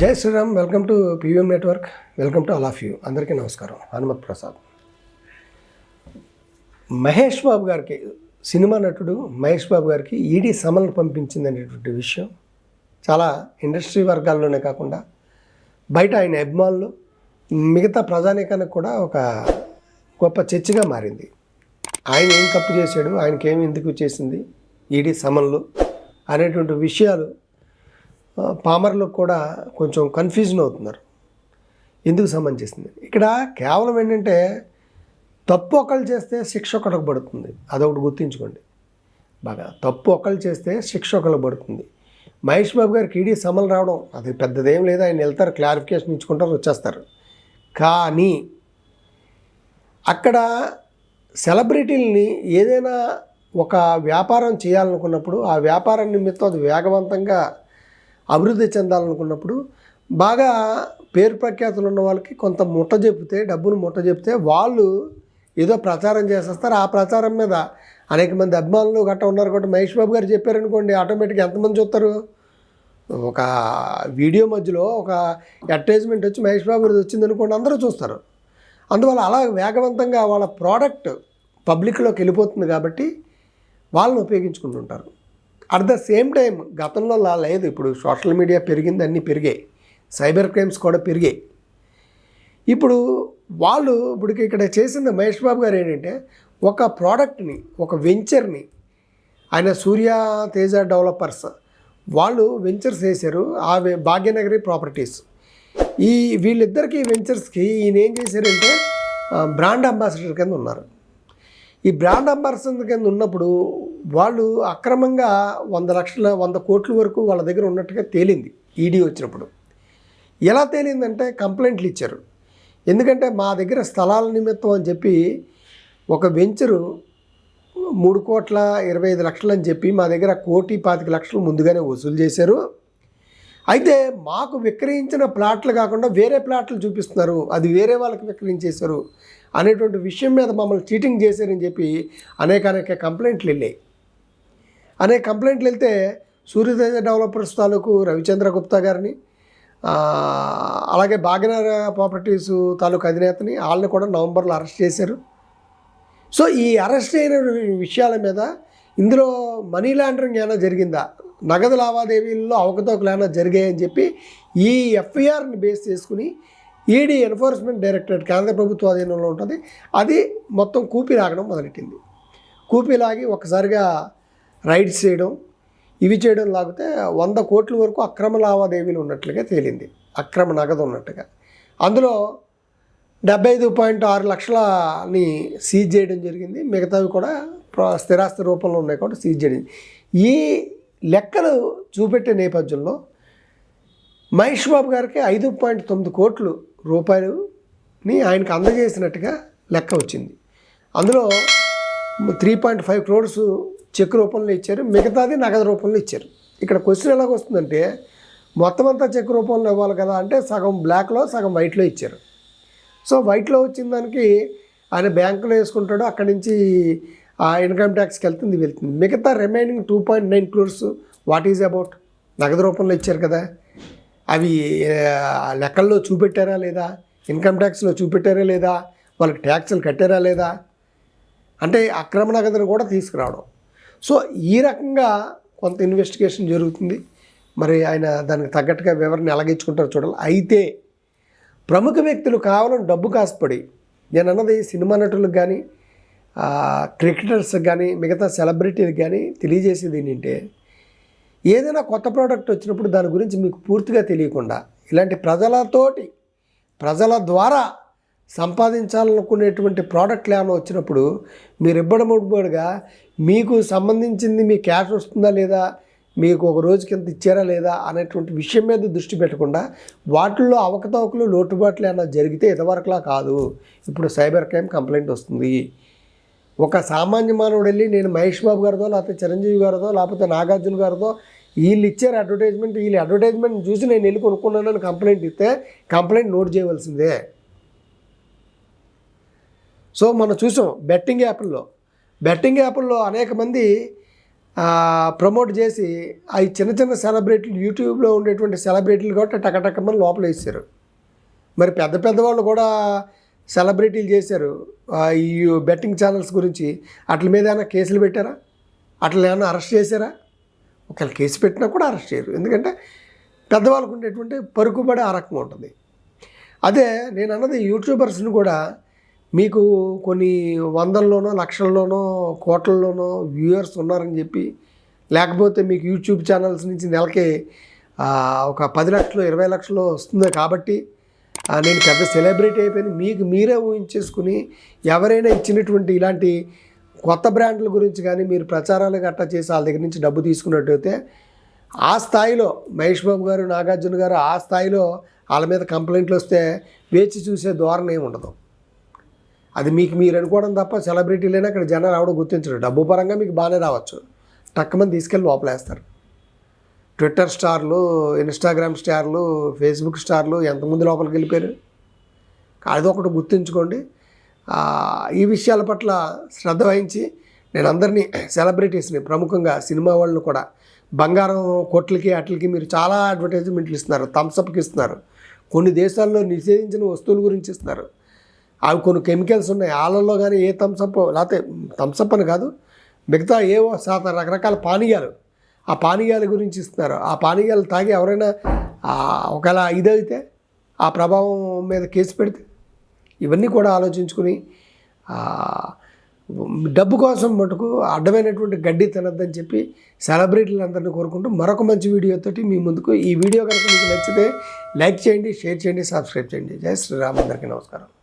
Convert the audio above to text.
జై Sriram welcome to PVM network welcome to all of you. అందరికీ నమస్కారం. హనుమత్ ప్రసాద్. మహేష్ బాబు గారికి సినిమా నటుడు మహేష్ బాబు గారికి ఈడీ సమన్లు పంపించింది అనేటువంటి విషయం చాలా ఇండస్ట్రీ వర్గాల్లోనే కాకుండా బయట ఆయన అభిమానులు మిగతా ప్రజానీకానికి కూడా ఒక గొప్ప చర్చగా మారింది. ఆయన ఏం తప్పు చేశాడు ఆయనకి ఏమి ఎందుకు చేసింది ఈడీ సమన్లు అనేటువంటి విషయాలు పామర్లకు కూడా కొంచెం కన్ఫ్యూజన్ అవుతున్నారు. ఎందుకు సంబంధించింది? ఇక్కడ కేవలం ఏంటంటే తప్పు ఒకళ్ళు చేస్తే శిక్ష ఒకరికి పడుతుంది. అదొకటి గుర్తుంచుకోండి. బాగా తప్పు ఒకళ్ళు చేస్తే శిక్ష ఒకరికి పడుతుంది. మహేష్ బాబు గారికి ఈడీ సమలు రావడం అది పెద్దదేం లేదు. ఆయన వెళ్తారు క్లారిఫికేషన్ ఇచ్చుకుంటారు వచ్చేస్తారు. కానీ అక్కడ సెలబ్రిటీలని ఏదైనా ఒక వ్యాపారం చేయాలనుకున్నప్పుడు ఆ వ్యాపారం నిమిత్తం అది వేగవంతంగా అభివృద్ధి చెందాలనుకున్నప్పుడు బాగా పేరు ప్రఖ్యాతులు ఉన్న వాళ్ళకి కొంత ముట్ట చెప్తే డబ్బులు ముట్ట చెప్తే వాళ్ళు ఏదో ప్రచారం చేసేస్తారు. ఆ ప్రచారం మీద అనేక మంది అభిమానులు గట్రా ఉన్నారు కాబట్టి మహేష్ బాబు గారు చెప్పారనుకోండి ఆటోమేటిక్గా ఎంతమంది చూస్తారు? ఒక వీడియో మధ్యలో ఒక అడ్వర్టైజ్మెంట్ వచ్చి మహేష్ బాబు గారిది వచ్చింది అనుకోండి అందరూ చూస్తారు. అందువల్ల అలా వేగవంతంగా వాళ్ళ ప్రోడక్ట్ పబ్లిక్లోకి వెళ్ళిపోతుంది కాబట్టి వాళ్ళని ఉపయోగించుకుంటుంటారు. అట్ ద సేమ్ టైం గతంలో లా లేదు. ఇప్పుడు సోషల్ మీడియా పెరిగింది అన్నీ పెరిగాయి. సైబర్ క్రైమ్స్ కూడా పెరిగాయి. ఇప్పుడు వాళ్ళు ఇప్పుడు ఇక్కడ చేసిన మహేష్ బాబు గారు ఏంటంటే ఒక ప్రోడక్ట్ని ఒక వెంచర్ని ఆయన సూర్య తేజ డెవలపర్స్ వాళ్ళు వెంచర్స్ వేశారు ఆ భాగ్యనగరి ప్రాపర్టీస్. ఈ వీళ్ళిద్దరికి వెంచర్స్కి ఈయన ఏం చేశారంటే బ్రాండ్ అంబాసిడర్ కింద ఉన్నారు. ఈ బ్రాండ్ అంబాసిడర్ కింద ఉన్నప్పుడు వాళ్ళు అక్రమంగా వంద లక్షల వంద కోట్ల వరకు వాళ్ళ దగ్గర ఉన్నట్టుగా తేలింది ఈడీ వచ్చినప్పుడు. ఎలా తేలిందంటే కంప్లైంట్లు ఇచ్చారు. ఎందుకంటే మా దగ్గర స్థలాల నిమిత్తం అని చెప్పి ఒక వెంచరు మూడు కోట్ల ఇరవై ఐదు లక్షలు అని చెప్పి మా దగ్గర కోటి పాతిక లక్షలు ముందుగానే వసూలు చేశారు. అయితే మాకు విక్రయించిన ప్లాట్లు కాకుండా వేరే ప్లాట్లు చూపిస్తున్నారు. అది వేరే వాళ్ళకి విక్రయించేశారు అనేటువంటి విషయం మీద మమ్మల్ని చీటింగ్ చేశారని చెప్పి అనేక అనేక కంప్లైంట్లు వెళ్ళాయి. అనే కంప్లైంట్లు వెళ్తే సూర్యతేజ డెవలపర్స్ తాలూకు రవిచంద్ర గుప్తా గారిని అలాగే భాగ్యనగర ప్రాపర్టీస్ తాలూకు అధినేతని వాళ్ళని కూడా నవంబర్లో అరెస్ట్ చేశారు. సో ఈ అరెస్ట్ అయిన విషయాల మీద ఇందులో మనీ లాండరింగ్ ఏమైనా జరిగిందా? నగదు లావాదేవీల్లో అవకతవకలు ఏమైనా జరిగాయని చెప్పి ఈ ఎఫ్ఐఆర్ని బేస్ చేసుకుని ఈడీ ఎన్ఫోర్స్మెంట్ డైరెక్టరేట్ కేంద్ర ప్రభుత్వ అధీనంలో ఉంటుంది. అది మొత్తం కూపి లాగడం మొదలెట్టింది. కూపి లాగి ఒకసారిగా రైడ్స్ చేయడం ఇవి చేయడం లాగితే వంద కోట్ల వరకు అక్రమ లావాదేవీలు ఉన్నట్లుగా తేలింది. అక్రమ నగదు ఉన్నట్టుగా. అందులో డెబ్బై ఐదు పాయింట్ ఆరు లక్షలని సీజ్ చేయడం జరిగింది. మిగతావి కూడా స్థిరాస్తి రూపంలో ఉన్నాయి కూడా సీజ్ చేయడం ఈ లెక్కలు చూపెట్టే నేపథ్యంలో మహేష్ బాబు గారికి ఐదు పాయింట్ తొమ్మిది కోట్లు రూపాయలుని ఆయనకు అందజేసినట్టుగా లెక్క వచ్చింది. అందులో three point five crores cheque రూపంలో ఇచ్చారు మిగతాది నగదు రూపంలో ఇచ్చారు. ఇక్కడ క్వశ్చన్ ఎలాగ వస్తుందంటే మొత్తం అంతా చెక్ రూపంలో ఇవ్వాలి కదా అంటే సగం బ్లాక్లో సగం వైట్లో ఇచ్చారు. సో వైట్లో వచ్చిన దానికి ఆయన బ్యాంకులో వేసుకుంటాడు అక్కడి నుంచి ఆ ఇన్కమ్ ట్యాక్స్కి వెళ్తుంది వెళ్తుంది. మిగతా remaining two point nine crores what is about? నగదు రూపంలో ఇచ్చారు కదా. అవి లెక్కల్లో చూపెట్టారా లేదా? ఇన్కమ్ ట్యాక్స్లో చూపెట్టారా లేదా? వాళ్ళకి ట్యాక్సులు కట్టారా లేదా? అంటే అక్రమ నగదును కూడా తీసుకురావడం. సో ఈ రకంగా కొంత ఇన్వెస్టిగేషన్ జరుగుతుంది. మరి ఆయన దానికి తగ్గట్టుగా వివరణ ఎలాగించుకుంటారో చూడాలి. అయితే ప్రముఖ వ్యక్తులు కేవలం డబ్బు కాసుపడి నేను అన్నది సినిమా నటులకు కానీ క్రికెటర్స్కి కానీ మిగతా సెలబ్రిటీలకు కానీ తెలియజేసేది ఏంటంటే ఏదైనా కొత్త ప్రోడక్ట్ వచ్చినప్పుడు దాని గురించి మీకు పూర్తిగా తెలియకుండా ఇలాంటి ప్రజలతోటి ప్రజల ద్వారా సంపాదించాలనుకునేటువంటి ప్రోడక్ట్లు ఏమైనా వచ్చినప్పుడు మీరు ఇబ్బడముబ్బడిగా మీకు సంబంధించింది మీ క్యాష్ వస్తుందా లేదా మీకు ఒక రోజుకి ఎంత ఇచ్చారా లేదా అనేటువంటి విషయం మీద దృష్టి పెట్టకుండా వాటిల్లో అవకతవకలు లోటుబాట్లు ఏమైనా జరిగితే ఇదివరకులా కాదు. ఇప్పుడు సైబర్ క్రైమ్ కంప్లైంట్ వస్తుంది. ఒక సామాన్య మానవుడు వెళ్ళి నేను మహేష్ బాబు గారిదో లేకపోతే చిరంజీవి గారిదో లేకపోతే నాగార్జున గారితో వీళ్ళు ఇచ్చారు అడ్వర్టైజ్మెంట్ వీళ్ళు అడ్వర్టైజ్మెంట్ చూసి నేను వెళ్ళి కొనుక్కున్నానని కంప్లైంట్ ఇస్తే కంప్లైంట్ నోట్ చేయవలసిందే. సో మనం చూసాం బెట్టింగ్ యాప్ల్లో బెట్టింగ్ యాప్ల్లో అనేక మంది ప్రమోట్ చేసి అవి చిన్న చిన్న సెలబ్రిటీలు యూట్యూబ్లో ఉండేటువంటి సెలబ్రిటీలు కూడా టకటకమని లోపల వేసారు మరి పెద్ద పెద్దవాళ్ళు కూడా సెలబ్రిటీలు చేశారు. ఈ బెట్టింగ్ ఛానల్స్ గురించి అట్ల మీద ఏమైనా కేసులు పెట్టారా? అట్లా ఏమైనా అరెస్ట్ చేశారా? ఒకవేళ కేసు పెట్టినా కూడా అరెస్ట్ చేయరు. ఎందుకంటే పెద్దవాళ్ళకు ఉండేటువంటి పరుకుబడి ఆ రకంగా ఉంటుంది. అదే నేను అన్నది యూట్యూబర్స్ని కూడా మీకు కొన్ని వందల్లోనో లక్షల్లోనో కోట్లలోనో వ్యూయర్స్ ఉన్నారని చెప్పి లేకపోతే మీకు యూట్యూబ్ ఛానల్స్ నుంచి నెలకి ఒక పది లక్షలు ఇరవై లక్షలు వస్తుంది కాబట్టి నేను పెద్ద సెలబ్రిటీ అయిపోయింది మీకు మీరే ఊహించేసుకుని ఎవరైనా ఇచ్చినటువంటి ఇలాంటి కొత్త బ్రాండ్ల గురించి కానీ మీరు ప్రచారాలు గట్టా చేసి వాళ్ళ దగ్గర నుంచి డబ్బు తీసుకున్నట్టయితే ఆ స్థాయిలో మహేష్ బాబు గారు నాగార్జున గారు ఆ స్థాయిలో వాళ్ళ మీద కంప్లైంట్లు వస్తే వేచి చూసే ధోరణి ఏమి ఉండదు. అది మీకు మీరు అనుకోవడం తప్ప సెలబ్రిటీలైనా అక్కడ జనాలు ఎవడో గుర్తించరు. డబ్బు పరంగా మీకు బాగానే రావచ్చు. టక్కుమని తీసుకెళ్ళి లోపలేస్తారు. ట్విట్టర్ స్టార్లు ఇన్స్టాగ్రామ్ స్టార్లు ఫేస్బుక్ స్టార్లు ఎంతమంది లోపలికి వెళ్ళిపోయారు? అది ఒకటి గుర్తుంచుకోండి. ఈ విషయాల పట్ల శ్రద్ధ వహించి నేను అందరినీ సెలబ్రిటీస్ని ప్రముఖంగా సినిమా వాళ్ళని కూడా బంగారం కొట్లకి అట్లకి మీరు చాలా అడ్వర్టైజ్మెంట్లు ఇస్తున్నారు. థమ్స్అప్కి ఇస్తున్నారు. కొన్ని దేశాల్లో నిషేధించిన వస్తువుల గురించి ఇస్తున్నారు. అవి కొన్ని కెమికల్స్ ఉన్నాయి. ఆలల్లో కానీ ఏ థమ్స్అప్ లేకపోతే థమ్స్అప్ అని కాదు మిగతా ఏవో శాతం రకరకాల పానీయాలు. ఆ పానీయాల గురించి ఇస్తున్నారు. ఆ పానీయాలు తాగి ఎవరైనా ఒకవేళ ఇదైతే ఆ ప్రభావం మీద కేసు పెడితే ఇవన్నీ కూడా ఆలోచించుకుని డబ్బు కోసం మటుకు అడ్డమైనటువంటి గడ్డి తినద్దని చెప్పి సెలబ్రిటీలందరినీ కోరుకుంటూ మరొక మంచి వీడియోతోటి మీ ముందుకు ఈ వీడియో కనుక మీకు నచ్చితే లైక్ చేయండి షేర్ చేయండి సబ్స్క్రైబ్ చేయండి. జై శ్రీరామ్. అందరికీ నమస్కారం.